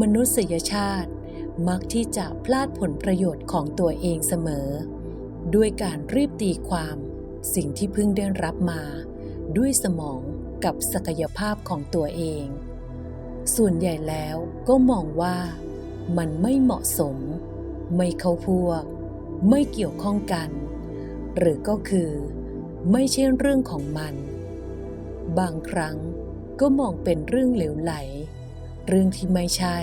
มนุษยชาติมักที่จะพลาดผลประโยชน์ของตัวเองเสมอ ด้วยการรีบตีความสิ่งที่เพิ่งได้รับมา ด้วยสมองกับศักยภาพของตัวเอง ส่วนใหญ่แล้วก็มองว่ามันไม่เหมาะสม ไม่เข้าพวก ไม่เกี่ยวข้องกัน หรือก็คือ ไม่ใช่เรื่องของมัน บางครั้งก็มองเป็นเรื่องเหลวไหล เรื่องที่ไม่ใช่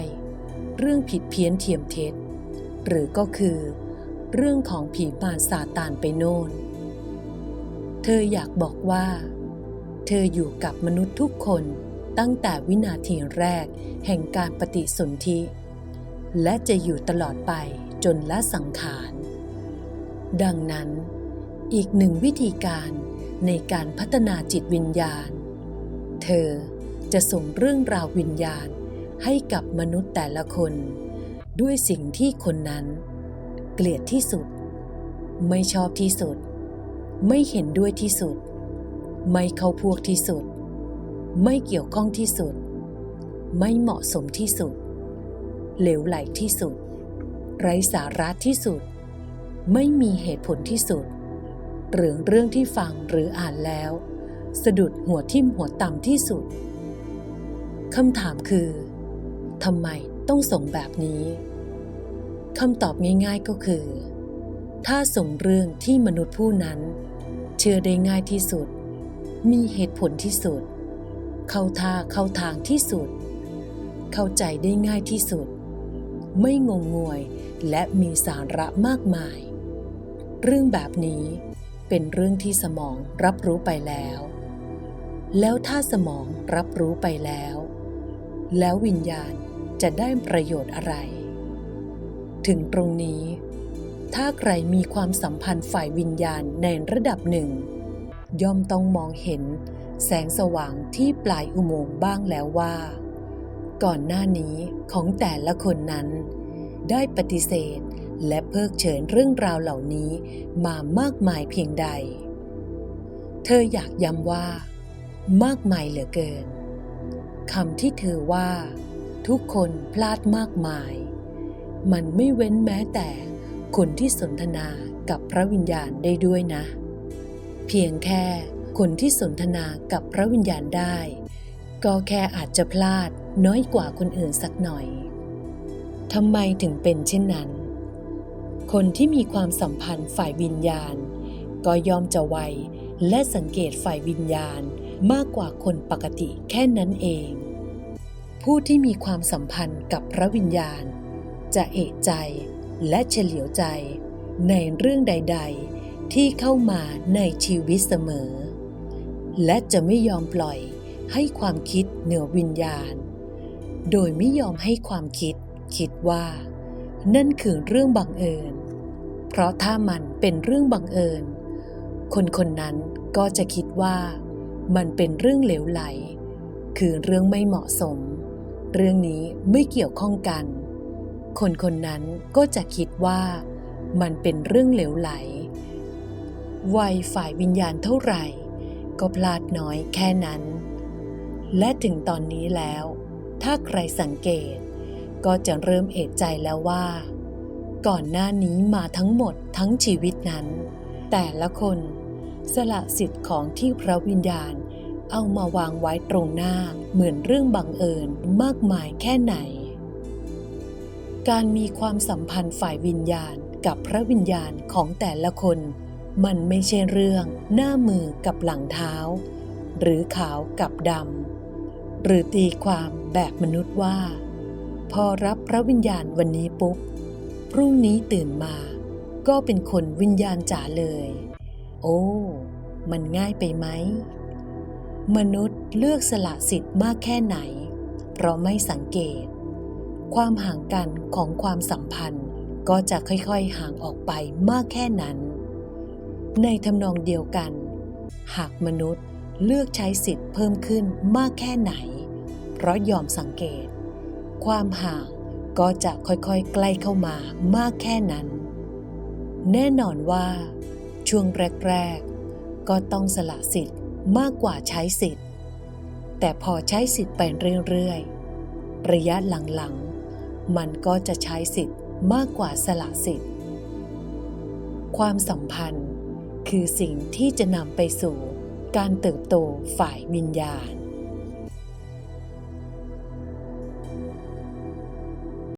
เรื่องผิดเพี้ยนเทียมเท็จ หรือก็คือ เรื่องของผีมารซาตานไปโน่น เธออยากบอกว่า เธออยู่กับมนุษย์ทุกคนตั้งแต่วินาทีแรกแห่งการปฏิสนธิ และจะอยู่ตลอดไปจนละสังขาร ดังนั้น อีกหนึ่งวิธีการในการพัฒนาจิตวิญญาณ เธอจะส่งเรื่องราววิญญาณ ให้กับมนุษย์แต่ละคน ด้วยสิ่งที่คนนั้น เกลียดที่สุด ไม่ชอบที่สุด ไม่เห็นด้วยที่สุด ไม่เข้าพวกที่สุด ไม่เกี่ยวข้องที่สุด ไม่เหมาะสมที่สุด เหลวไหลที่สุด ไร้สาระที่สุด ไม่มีเหตุผลที่สุดหรือเรื่องที่ฟังหรืออ่านแล้ว สะดุดหัวทิ่มหัวต่ำที่สุดคำถามคือ ทำไมต้องส่งแบบนี้คำตอบง่ายๆก็คือ ถ้าส่งเรื่องที่มนุษย์ผู้นั้น เชื่อได้ง่ายที่สุด มีเหตุผลที่สุด เข้าท่าเข้าทางที่สุด เข้าใจได้ง่ายที่สุด ไม่งงงวยและมีสาระมากมาย เรื่องแบบนี้เป็นเรื่องที่สมองรับรู้ไปแล้ว แล้วถ้าสมองรับรู้ไปแล้ว แล้ววิญญาณจะได้ประโยชน์อะไร ถึงตรงนี้ ถ้าใครมีความสัมพันธ์ฝ่ายวิญญาณในระดับหนึ่ง ย่อมต้องมองเห็นแสงสว่างที่ปลายอุโมงค์บ้างแล้วว่า ก่อนหน้านี้ของแต่ละคนนั้น ได้ปฏิเสธและเพิกเฉินเรื่องราวเหล่านี้มามากมายเพียงใด เธออยากย้ำว่า มากมายเหลือเกิน คำที่เธอว่า ทุกคนพลาดมากมาย มันไม่เว้นแม้แต่คนที่สนทนากับพระวิญญาณได้ด้วยนะ เพียงแค่คนที่สนทนากับพระวิญญาณได้ ก็แค่อาจจะพลาดน้อยกว่าคนอื่นสักหน่อยทำไมถึงเป็นเช่นนั้น คนที่มีความสัมพันธ์ฝ่ายวิญญาณ ก็ยอมจะไวและสังเกตฝ่ายวิญญาณ มากกว่าคนปกติแค่นั้นเอง ผู้ที่มีความสัมพันธ์กับพระวิญญาณ จะเอกใจและเฉลียวใจในเรื่องใด ๆ ที่เข้ามาในชีวิตเสมอ และจะไม่ยอมปล่อยให้ความคิดเหนือวิญญาณ โดยไม่ยอมให้ความคิดคิดว่า นั่นคือเรื่องบังเอิญ เพราะถ้ามันเป็นเรื่องบังเอิญ คนคนนั้นก็จะคิดว่า มันเป็นเรื่องเหลวไหล คือเรื่องไม่เหมาะสม เรื่องนี้ไม่เกี่ยวข้องกัน คนคนนั้นก็จะคิดว่า มันเป็นเรื่องเหลวไหล วัยฝ่ายวิญญาณเท่าไหร่ ก็พลาดน้อยแค่นั้น และถึงตอนนี้แล้ว ถ้าใครสังเกต ก็จะเริ่มเอกใจแล้วว่า ก่อนหน้านี้มาทั้งหมดทั้งชีวิตนั้น แต่ละคน สละสิทธิ์ของที่พระวิญญาณ เอามาวางไว้ตรงหน้าเหมือนเรื่องบังเอิญมากมายแค่ไหน การมีความสัมพันธ์ฝ่ายวิญญาณกับพระวิญญาณของแต่ละคน มันไม่ใช่เรื่องหน้ามือกับหลังเท้า หรือขาวกับดำหรือตีความแบบมนุษย์ว่า พอรับพระวิญญาณวันนี้ปุ๊บพรุ่งนี้ตื่นมาก็เป็นคนวิญญาณจ๋าเลย โอ้ มันง่ายไปไหม มนุษย์เลือกสละสิทธิ์มากแค่ไหน เพราะไม่สังเกต ความห่างกันของความสัมพันธ์ก็จะค่อยๆห่างออกไปมากแค่นั้น ในทำนองเดียวกัน หากมนุษย์เลือกใช้สิทธิ์เพิ่มขึ้นมากแค่ไหน เพราะยอมสังเกต ความห่างก็จะค่อยๆ ใกล้เข้ามามากแค่นั้น แน่นอนว่า ช่วงแรก ๆ ก็ต้องสละสิทธิ์มากกว่าใช้สิทธิ์ แต่พอใช้สิทธิ์ไปเรื่อยๆ ระยะหลังๆ มันก็จะใช้สิทธิ์มากกว่าสละสิทธิ์ ความสัมพันธ์คือสิ่งที่จะนำไปสู่การเติบโตฝ่ายวิญญาณ